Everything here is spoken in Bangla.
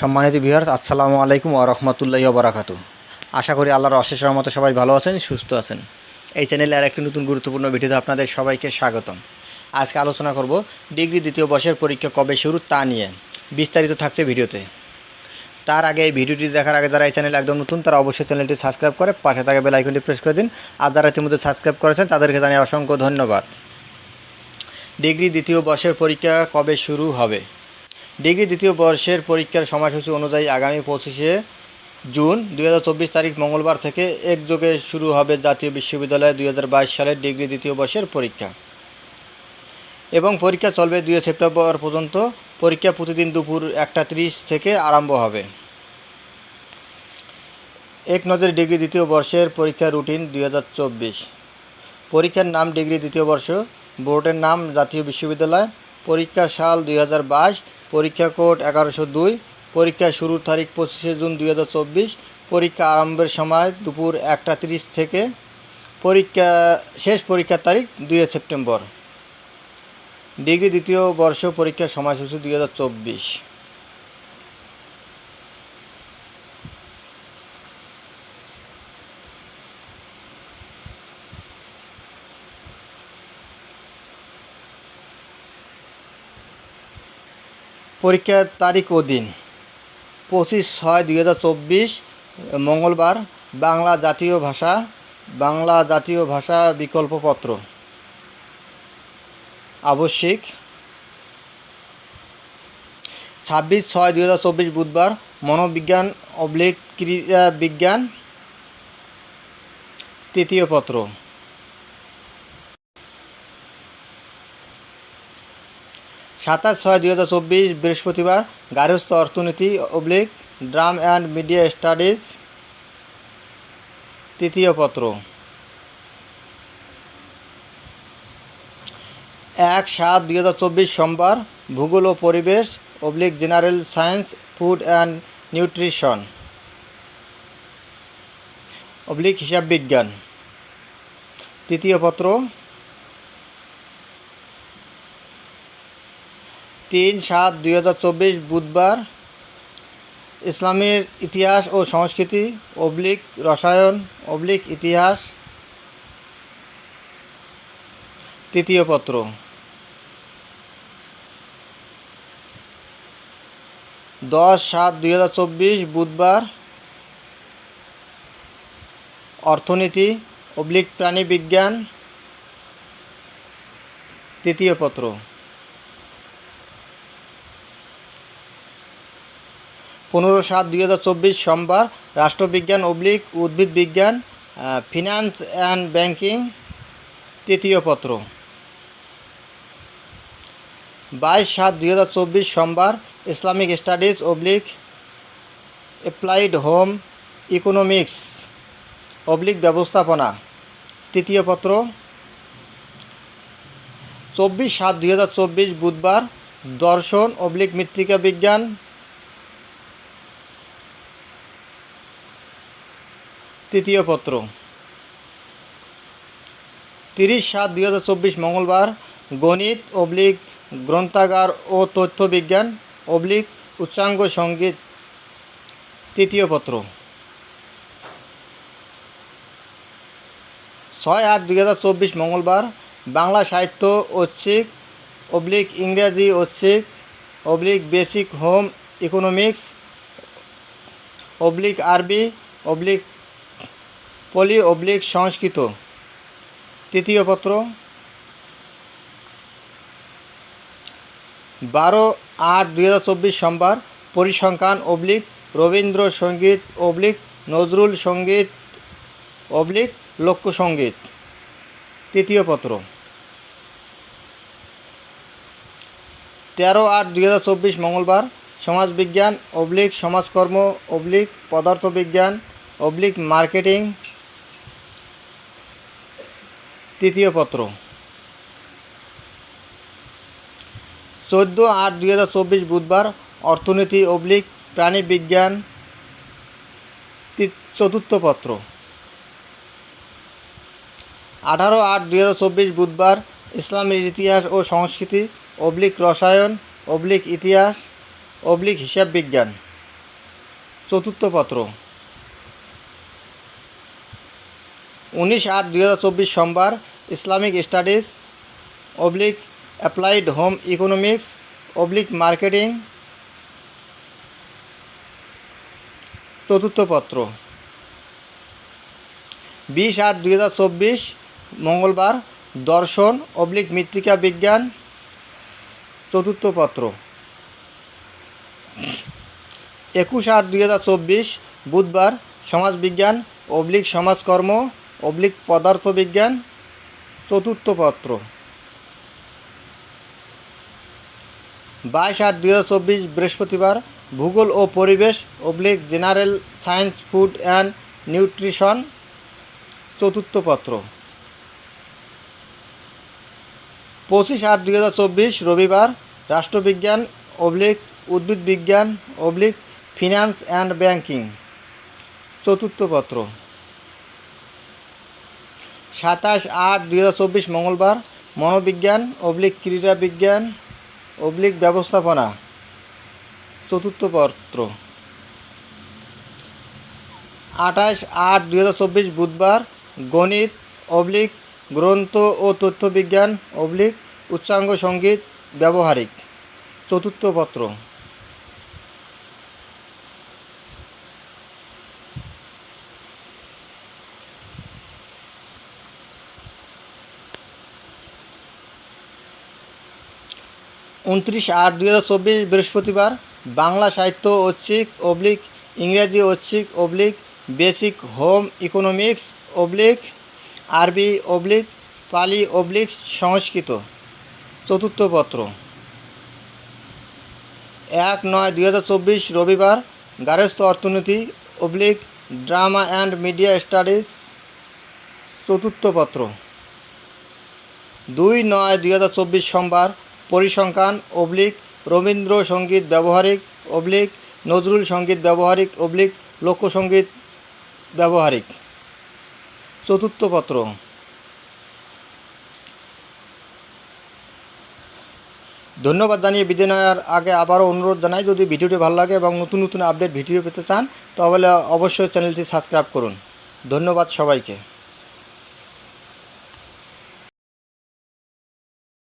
সম্মানিত বিহার আসসালামু আলাইকুম ও রহমতুল্লাহি বারাকাতু আশা করি আল্লাহর অশেষ রহমতে সবাই ভালো আছেন, সুস্থ আছেন। এই চ্যানেলে আর একটি নতুন গুরুত্বপূর্ণ ভিডিওতে আপনাদের সবাইকে স্বাগতম। আজকে আলোচনা করব ডিগ্রি দ্বিতীয় বর্ষের পরীক্ষা কবে শুরু তা নিয়ে। বিস্তারিত থাকছে ভিডিওতে। তার আগে এই ভিডিওটি দেখার আগে যারা এই চ্যানেলে একদম নতুন, তারা অবশ্যই চ্যানেলটি সাবস্ক্রাইব করে পাশে থাকা বেল আইকনটি প্রেস করে দিন। আর যারা ইতিমধ্যে সাবস্ক্রাইব করেছেন, তাদেরকে জানিয়ে অসংখ্য ধন্যবাদ। ডিগ্রি দ্বিতীয় বর্ষের পরীক্ষা কবে শুরু হবে? ডিগ্রি দ্বিতীয় বর্ষের পরীক্ষার সময়সূচি অনুযায়ী আগামী পঁচিশে জুন দুই হাজার চব্বিশ তারিখ মঙ্গলবার থেকে একযোগে শুরু হবে জাতীয় বিশ্ববিদ্যালয়ে দুই হাজার বাইশ সালের ডিগ্রি দ্বিতীয় বর্ষের পরীক্ষা। এবং পরীক্ষা চলবে দুই সেপ্টেম্বর পর্যন্ত। পরীক্ষা প্রতিদিন দুপুর একটা ত্রিশ থেকে আরম্ভ হবে। এক নজর ডিগ্রি দ্বিতীয় বর্ষের পরীক্ষা রুটিন দুই হাজার চব্বিশ। পরীক্ষার নাম ডিগ্রি দ্বিতীয় বর্ষ, বোর্ডের নাম জাতীয় বিশ্ববিদ্যালয়। পরীক্ষা সাল দুই হাজার বাইশ পরীক্ষা কোড এগারোশো দুই, পরীক্ষা শুরুর তারিখ পঁচিশে জুন দু হাজার চব্বিশ, পরীক্ষা আরম্ভের সময় দুপুর একটা তিরিশ থেকে, পরীক্ষা, শেষ পরীক্ষার তারিখ দুই সেপ্টেম্বর। ডিগ্রি দ্বিতীয় বর্ষ পরীক্ষার সময়সূচি দুই হাজার চব্বিশ। পরীক্ষার তারিখ ও দিন। পঁচিশ ছয় দুই হাজার চব্বিশ, মঙ্গলবার, বাংলা জাতীয় ভাষা, বাংলা জাতীয় ভাষা বিকল্পপত্র। আবশ্যিক। ছাব্বিশ ছয় দুই হাজার চব্বিশ বুধবার, মনোবিজ্ঞান, অবলিক ক্রিয়া বিজ্ঞান, তৃতীয় পত্র। সাতাশ ছয় দুই হাজার চব্বিশ বৃহস্পতিবার গার্হস্থ্য অর্থনীতি oblique drama and media studies তৃতীয় পত্র। এক সাত দুই হাজার চব্বিশ সোমবার ভূগোল ও পরিবেশ oblique general science, food and nutrition. Oblique হিসাব বিজ্ঞান। তৃতীয় পত্র তিন সাত দুই হাজার বুধবার ইসলামের ইতিহাস ও সংস্কৃতি, অবলিক রসায়ন, অবলিক ইতিহাস, তৃতীয় পত্র। দশ সাত দুই হাজার চব্বিশ বুধবার অর্থনীতি, অবলিক প্রাণী বিজ্ঞান তৃতীয় পত্র। পনেরো সাত দুই সোমবার রাষ্ট্রবিজ্ঞান অবলিক উদ্ভিদ বিজ্ঞান ফিনান্স অ্যান্ড ব্যাংকিং তৃতীয় পত্র। বাইশ সাত দুই সোমবার Islamic studies oblique applied home economics oblique ব্যবস্থাপনা তৃতীয় পত্র। চব্বিশ সাত দুই বুধবার দর্শন অবলিক মৃত্তিকা বিজ্ঞান তৃতীয় পত্র। তিরিশ সাত দুই হাজার চব্বিশ মঙ্গলবার গণিত অবলিক গ্রন্থাগার ও তথ্য বিজ্ঞান অবলিক উচ্চাঙ্গ সংগীত তৃতীয় পত্র। ছয় আট দুই হাজার চব্বিশ মঙ্গলবার বাংলা সাহিত্য ঐচ্ছিক অবলিক ইংরেজি ঐচ্ছিক oblique basic home economics oblique আরবি অবলিক পলি অবলিক সংস্কৃত। তৃতীয় পত্র। বারো আট দুই হাজার চব্বিশ সোমবার পরিসংখ্যান অবলিক, রবীন্দ্র সংগীত অবলিক, নজরুল সংগীত অবলিক লোকসঙ্গীত তৃতীয় পত্র। তেরো আট দুই হাজার চব্বিশ মঙ্গলবার সমাজবিজ্ঞান অবলিক, সমাজকর্ম অবলিক, পদার্থবিজ্ঞান অবলিক, মার্কেটিং তৃতীয় পত্র। চোদ্দ আট দুই হাজার চব্বিশ বুধবার অর্থনীতি অবলিক প্রাণীবিজ্ঞান চতুর্থ পত্র। আঠারো আট দুই হাজার চব্বিশ বুধবার ইসলামের ইতিহাস ও সংস্কৃতি, অবলিক রসায়ন, অবলিক ইতিহাস, অবলিক হিসাব বিজ্ঞান চতুর্থ পত্র। উনিশ আট দুই সোমবার Islamic studies, oblique applied home economics, oblique marketing, চতুর্থ পত্র। বিশ আট দুই মঙ্গলবার দর্শন, অবলিক মৃত্তিকা বিজ্ঞান, চতুর্থ পত্র। একুশ আট দুই বুধবার সমাজবিজ্ঞান, অবলিক সমাজকর্ম অবলিক পদার্থবিজ্ঞান চতুর্থ পত্র। বাইশ আট দুই হাজার চব্বিশ বৃহস্পতিবার ভূগোল ও পরিবেশ, oblique general science, food and nutrition চতুর্থ পত্র। পঁচিশ আট দুই হাজার চব্বিশ রবিবার রাষ্ট্রবিজ্ঞান, অবলিক উদ্ভিদ বিজ্ঞান অবলিক ফিনান্স অ্যান্ড ব্যাংকিং চতুর্থ পত্র। সাতাশ আট দুই হাজার চব্বিশ মঙ্গলবার মনোবিজ্ঞান, অবলিক ক্রীড়া বিজ্ঞান অবলিক ব্যবস্থাপনা চতুর্থ পত্র। আঠাশ আট দুই হাজার চব্বিশ বুধবার গণিত, অবলিক গ্রন্থ ও তথ্যবিজ্ঞান, অবলিক উচ্চাঙ্গ সংগীত ব্যবহারিক চতুর্থ পত্র। উনত্রিশ আট দুই হাজার চব্বিশ বৃহস্পতিবার বাংলা সাহিত্য ঐচ্ছিক অবলিক ইংরেজি ঐচ্ছিক oblique basic home economics oblique আরবি অবলিক পালি অবলিক সংস্কৃত। চতুর্থ পত্র। এক নয় দুই হাজার চব্বিশ রবিবার গার্হস্থ অর্থনীতি oblique drama and media studies. চতুর্থ পত্র। দুই নয় দুই হাজার চব্বিশ সোমবার পরিসংখ্যান, অবলিক রবীন্দ্রসঙ্গীত ব্যবহারিক, অবলিক, নজরুল সংগীত ব্যবহারিক, অবলিক, লোকসঙ্গীত ব্যবহারিক। চতুর্থ পত্র। ধন্যবাদ জানিয়ে বিদায় নেওয়ার আগে আবারও অনুরোধ জানাই, যদি ভিডিওটি ভালো লাগে এবং নতুন নতুন আপডেট ভিডিও পেতে চান, তাহলে অবশ্যই চ্যানেলটি সাবস্ক্রাইব করুন। ধন্যবাদ সবাইকে।